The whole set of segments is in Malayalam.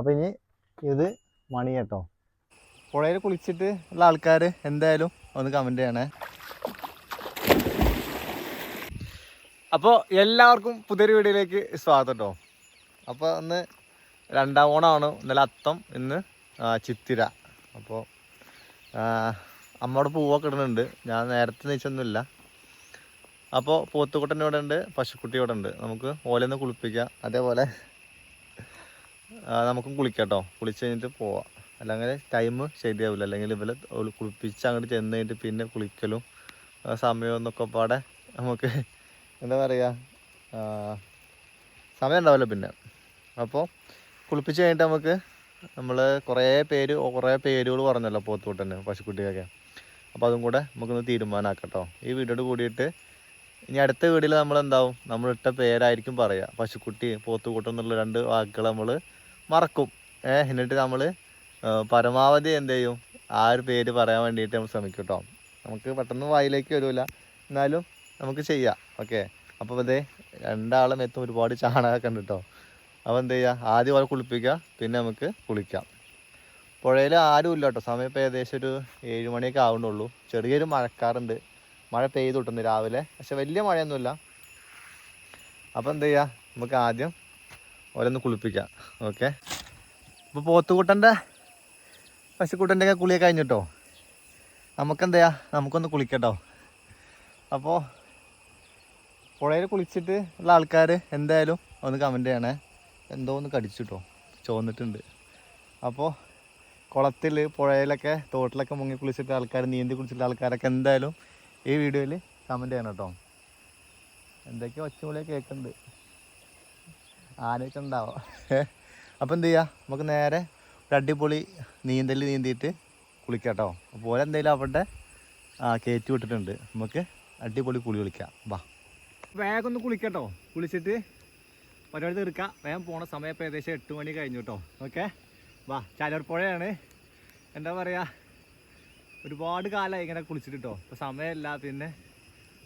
അപ്പോൾ ഇനി ഇത് മണി കേട്ടോ. പുഴയിൽ കുളിച്ചിട്ട് ഉള്ള ആൾക്കാർ എന്തായാലും ഒന്ന് കമന്റ് ചെയ്യണേ. അപ്പോൾ എല്ലാവർക്കും പുതിയൊരു വീഡിയോയിലേക്ക് സ്വാഗതം കേട്ടോ അപ്പോൾ ഇന്ന് രണ്ടാം ഓണമാണ് ഇന്നലെ അത്തം ഇന്ന് ചിത്തിര. അപ്പോൾ അമ്മയുടെ പൂവൊക്കെ ഇടുന്നുണ്ട്. ഞാൻ നേരത്തെ നീച്ചൊന്നുമില്ല അപ്പോൾ പോത്തുകുട്ടന്റെ ഇവിടെ ഉണ്ട് പശുക്കുട്ടി ഇവിടെ ഉണ്ട്. നമുക്ക് ഓലൊന്ന് കുളിപ്പിക്കാം. അതേപോലെ നമുക്കും കുളിക്കാം കേട്ടോ കുളിച്ച് കഴിഞ്ഞിട്ട് പോവാം. അല്ലെങ്കിൽ ടൈം ശരിയാവില്ല. അല്ലെങ്കിൽ ഇവരെ കുളിപ്പിച്ച് അങ്ങോട്ട് ചെന്ന് കഴിഞ്ഞിട്ട് പിന്നെ കുളിക്കലും സമയം എന്നൊക്കെ പാടെ നമുക്ക് എന്താ പറയുക സമയം ഉണ്ടാവില്ല പിന്നെ. അപ്പോൾ കുളിപ്പിച്ച് കഴിഞ്ഞിട്ട് നമുക്ക് നമ്മൾ കുറേ പേര് കുറേ പേരുകൾ പറഞ്ഞല്ലോ പോത്തുകൂട്ടന് പശുക്കുട്ടിയൊക്കെ അപ്പോൾ അതും കൂടെ നമുക്കൊന്ന് തീരുമാനമാക്കാം കേട്ടോ ഈ വീഡിയോട് കൂടിയിട്ട് ഇനി അടുത്ത വീഡിയോയിൽ നമ്മൾ എന്താവും നമ്മൾ ഇട്ട പേരായിരിക്കും പറയുക പശുക്കുട്ടി പോത്തുകൂട്ടം എന്നുള്ള രണ്ട് വാക്കുകൾ നമ്മൾ മറക്കും. ഏഹ് എന്നിട്ട് നമ്മൾ പരമാവധി എന്ത് ചെയ്യും? ആ ഒരു പേര് പറയാൻ വേണ്ടിയിട്ട് നമ്മൾ ശ്രമിക്കും കേട്ടോ നമുക്ക് പെട്ടെന്ന് വായിലേക്ക് വരില്ല എന്നാലും നമുക്ക് ചെയ്യാം. ഓക്കെ? അപ്പോൾ അതേ രണ്ടാളും എത്തും ഒരുപാട് ചാണകമൊക്കെ ഉണ്ട് കേട്ടോ അപ്പോൾ എന്ത് ചെയ്യുക ആദ്യം അവരെ കുളിപ്പിക്കുക. പിന്നെ നമുക്ക് കുളിക്കാം. പുഴയിൽ ആരും ഇല്ല കേട്ടോ സമയം ഇപ്പോൾ ഏകദേശം ഒരു ഏഴ് മണിയൊക്കെ ആവുന്നുള്ളൂ. ചെറിയൊരു മഴക്കാറുണ്ട്. മഴ പെയ്തു കിട്ടുന്നു രാവിലെ. പക്ഷെ വലിയ മഴയൊന്നുമില്ല. അപ്പോൾ എന്ത് ചെയ്യുക നമുക്ക് ആദ്യം ഓരോന്ന് കുളിപ്പിക്കാം. ഓക്കെ അപ്പോൾ പോത്തുകൂട്ടന്റെ പശുക്കൂട്ടന്റെ ഒക്കെ കുളിയൊക്കെ കഴിഞ്ഞിട്ടോ? നമുക്കെന്താ നമുക്കൊന്ന് കുളിക്കട്ടോ. അപ്പോൾ പുഴയിൽ കുളിച്ചിട്ട് ഉള്ള ആൾക്കാർ എന്തായാലും ഒന്ന് കമന്റ് ചെയ്യണേ. എന്തോ ഒന്ന് കടിച്ചിട്ടോ. ചോന്നിട്ടുണ്ട് അപ്പോൾ കുളത്തിൽ പുഴയിലൊക്കെ തോട്ടിലൊക്കെ മുങ്ങി കുളിച്ചിട്ട് ആൾക്കാർ നീന്തി കുളിച്ചിട്ട് ആൾക്കാരൊക്കെ എന്തായാലും ഈ വീഡിയോയിൽ കമന്റ് ചെയ്യണം കേട്ടോ. എന്തൊക്കെയോ ഒച്ചമൂളിയെ കേൾക്കുന്നുണ്ട് ആലോചിച്ച് ഉണ്ടാവാം അപ്പോൾ എന്ത് ചെയ്യുക നമുക്ക് നേരെ ഒരു അടിപൊളി നീന്തൽ നീന്തിയിട്ട് കുളിക്കാം കേട്ടോ അപ്പോൾ എന്തെങ്കിലും അവിടെ കയറ്റി വിട്ടിട്ടുണ്ട്. നമുക്ക് അടിപൊളി കുളി കുളിക്കാം വാ. വേഗം ഒന്ന് കുളിക്കട്ടോ. കുളിച്ചിട്ട് പരിപാടി തീർക്കാം. വേഗം പോണ സമയം ഇപ്പോൾ ഏകദേശം എട്ട് മണി കഴിഞ്ഞു കേട്ടോ ഓക്കെ? വാ ചാലൂർ എന്താ പറയുക ഒരുപാട് കാലമായി ഇങ്ങനെ കുളിച്ചിട്ട് കേട്ടോ ഇപ്പോൾ സമയമില്ല പിന്നെ.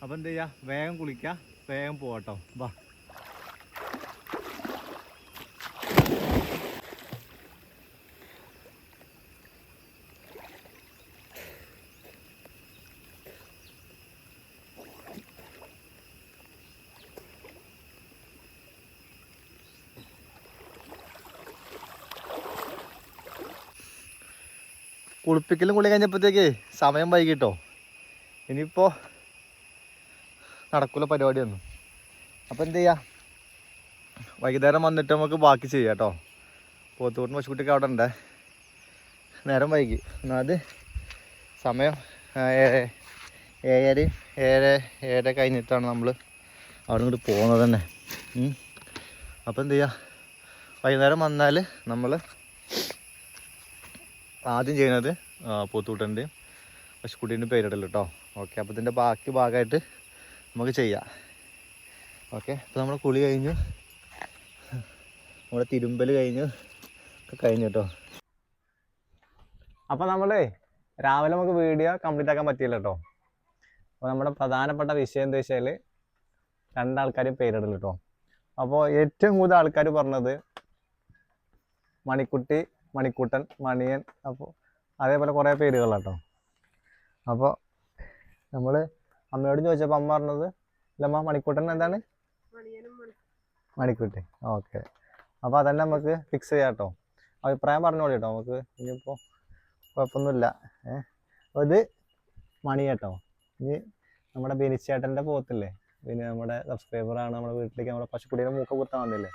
അപ്പോൾ എന്ത് ചെയ്യുക വേഗം കുളിക്കുക വേഗം പോകട്ടോ വാ. കുളിപ്പിക്കലും കുളി കഴിഞ്ഞപ്പോഴത്തേക്ക് സമയം വൈകിട്ടോ. ഇനിയിപ്പോൾ നടക്കൂല പരിപാടിയൊന്നും. അപ്പോൾ എന്ത് ചെയ്യാം? വൈകുന്നേരം വന്നിട്ട് നമുക്ക് ബാക്കി ചെയ്യാം കേട്ടോ. പോത്തുകൂട്ടിന് പശുക്കുട്ടിക്ക് അവിടെ ഉണ്ട്. നേരം വൈകി. എന്നാൽ സമയം ഏഴര ഏഴര ഏഴര കഴിഞ്ഞിട്ടാണ് നമ്മൾ അവിടെ ഇങ്ങോട്ട് പോകുന്നത് തന്നെ. അപ്പം എന്ത് ചെയ്യുക വൈകുന്നേരം വന്നാൽ നമ്മൾ ആദ്യം ചെയ്യുന്നത് പൂത്തൂട്ടന്റെയും പശുക്കുട്ടീന്റെയും പേരിടല്ലോ കേട്ടോ ഓക്കെ അപ്പോൾ ഇതിന്റെ ബാക്കി ഭാഗമായിട്ട് നമുക്ക് ചെയ്യാം. ഓക്കെ അപ്പോൾ നമ്മൾ കുളി കഴിഞ്ഞു. നമ്മുടെ തിരുമ്പൽ കഴിഞ്ഞു. ഒക്കെ കഴിഞ്ഞു കേട്ടോ അപ്പോൾ നമ്മളേ രാവിലെ നമുക്ക് വീഡിയോ കംപ്ലീറ്റ് ആക്കാൻ പറ്റിയില്ല കേട്ടോ അപ്പോൾ നമ്മുടെ പ്രധാനപ്പെട്ട വിഷയം എന്താ വെച്ചാൽ രണ്ടാൾക്കാരും പേരിടൽ കേട്ടോ അപ്പോൾ ഏറ്റവും കൂടുതൽ ആൾക്കാർ പറഞ്ഞത് മണിക്കുട്ടി മണിക്കുട്ടൻ മണിയൻ അപ്പോൾ അതേപോലെ കുറേ പേരുകളാട്ടോ. അപ്പോൾ നമ്മൾ അമ്മയോട് ചോദിച്ചപ്പോൾ അമ്മ പറഞ്ഞത് ഇല്ലമ്മ മണിക്കുട്ടൻ എന്താണ്? മണിക്കുട്ടി ഓക്കെ. അപ്പോൾ അതന്നെ നമുക്ക് ഫിക്സ് ചെയ്യാം കേട്ടോ അഭിപ്രായം പറഞ്ഞോളൂ കേട്ടോ നമുക്ക് ഇനിയിപ്പോൾ കുഴപ്പമൊന്നുമില്ല ഇത് മണി കേട്ടോ ഇനി നമ്മുടെ ബിനിച്ചേട്ടന്റെ പോത്തില്ലേ? പിന്നെ നമ്മുടെ സബ്സ്ക്രൈബറാണ് നമ്മുടെ വീട്ടിലേക്ക് നമ്മുടെ പശുക്കുടീനെ മൂക്ക കുത്താൻ വന്നില്ലേ?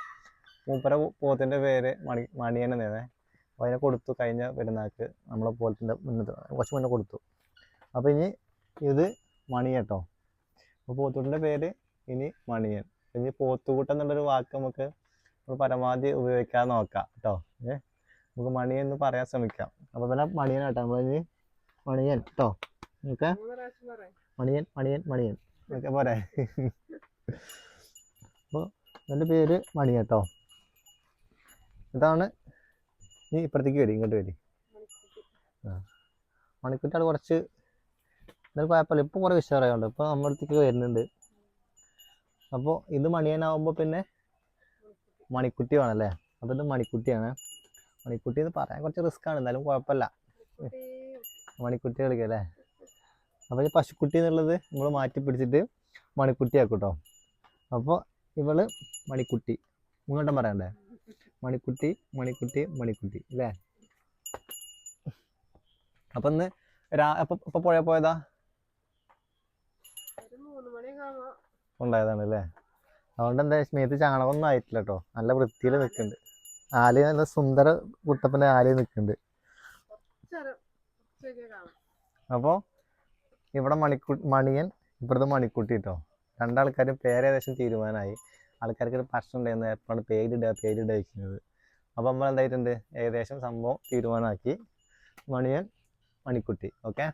മൂപ്പര പോത്തിന്റെ പേര് മണി മണിയൻ എന്നേ അപ്പോൾ അതിനെ കൊടുത്തു കഴിഞ്ഞ പെരുന്നാൾക്ക് നമ്മളെ പോലത്തിന്റെ മുന്നത്ത് കുറച്ച് മുന്നേ കൊടുത്തു. അപ്പോൾ ഇനി ഇത് മണി കേട്ടോ അപ്പോൾ പോത്തൂട്ടിന്റെ പേര് ഇനി മണിയൻ. ഇനി പോത്തുകൂട്ടം എന്നുള്ളൊരു വാക്ക് നമുക്ക് പരമാവധി ഉപയോഗിക്കാൻ നോക്കാം കേട്ടോ ഏ? നമുക്ക് മണിയൻ എന്ന് പറയാൻ ശ്രമിക്കാം. അപ്പോൾ പിന്നെ മണിയൻ കേട്ടോ നമ്മൾ ഇനി മണിയൻ കേട്ടോ ഓക്കെ മണിയൻ മണിയൻ മണിയൻ. ഓക്കെ പോരെ. അപ്പോൾ എന്റെ പേര് മണി കേട്ടോ ഇതാണ് നീ ഇപ്പുറത്തേക്ക് വരി ഇങ്ങോട്ട് വരി. ആ. മണിക്കുറ്റാണ് കുറച്ച് എന്നാലും കുഴപ്പമില്ല ഇപ്പോൾ കുറേ വിഷയമുണ്ട് ഇപ്പോൾ നമ്മുടെ അടുത്തേക്ക് വരുന്നുണ്ട്. അപ്പോൾ ഇത് മണിയനാവുമ്പോൾ പിന്നെ മണിക്കുട്ടി വേണമല്ലേ അപ്പോൾ ഇത് മണിക്കുട്ടിയാണ്. മണിക്കുട്ടി എന്ന് പറയാൻ കുറച്ച് റിസ്ക് ആണ്. എന്നാലും കുഴപ്പമില്ല. മണിക്കുട്ടി കളിക്കുക അല്ലേ? അപ്പോൾ ഈ പശുക്കുട്ടി എന്നുള്ളത് നമ്മൾ മാറ്റി പിടിച്ചിട്ട് മണിക്കുട്ടി ആക്കും കേട്ടോ. അപ്പോൾ ഇവൾ മണിക്കുട്ടി. ഇങ്ങോട്ടും പറയണ്ടേ? മണിക്കുട്ടി മണിക്കുട്ടി മണിക്കുട്ടി അല്ലേ? അപ്പം ഇന്ന് രാ അപ്പം ഇപ്പം പുഴ പോയതാ? ഉണ്ടായതാണ് അല്ലേ? അതുകൊണ്ട് എന്താ മേത്ത് ചാണകമൊന്നും ആയിട്ടില്ല കേട്ടോ നല്ല വൃത്തിയിൽ നിൽക്കുന്നുണ്ട്. ആൽ നല്ല സുന്ദര കുട്ടപ്പന്റെ ആൽ നിൽക്കുന്നുണ്ട്. അപ്പോ അപ്പോൾ ഇവിടെ മണിക്കു മണിയൻ ഇവിടുത്തെ മണിക്കുട്ടി കേട്ടോ രണ്ടാൾക്കാരും പേര് ഏകദേശം തീരുമാനമായി. ആൾക്കാർക്ക് ഒരു പ്രശ്നം ഉണ്ടായിരുന്നു എപ്പോഴാണ് പേരിടുക പേരിടുക വയ്ക്കുന്നത് അപ്പോൾ നമ്മൾ എന്തായിട്ടുണ്ട് ഏകദേശം സംഭവം തീരുമാനമാക്കി. മണിയൻ മണിക്കുട്ടി. ഓക്കെ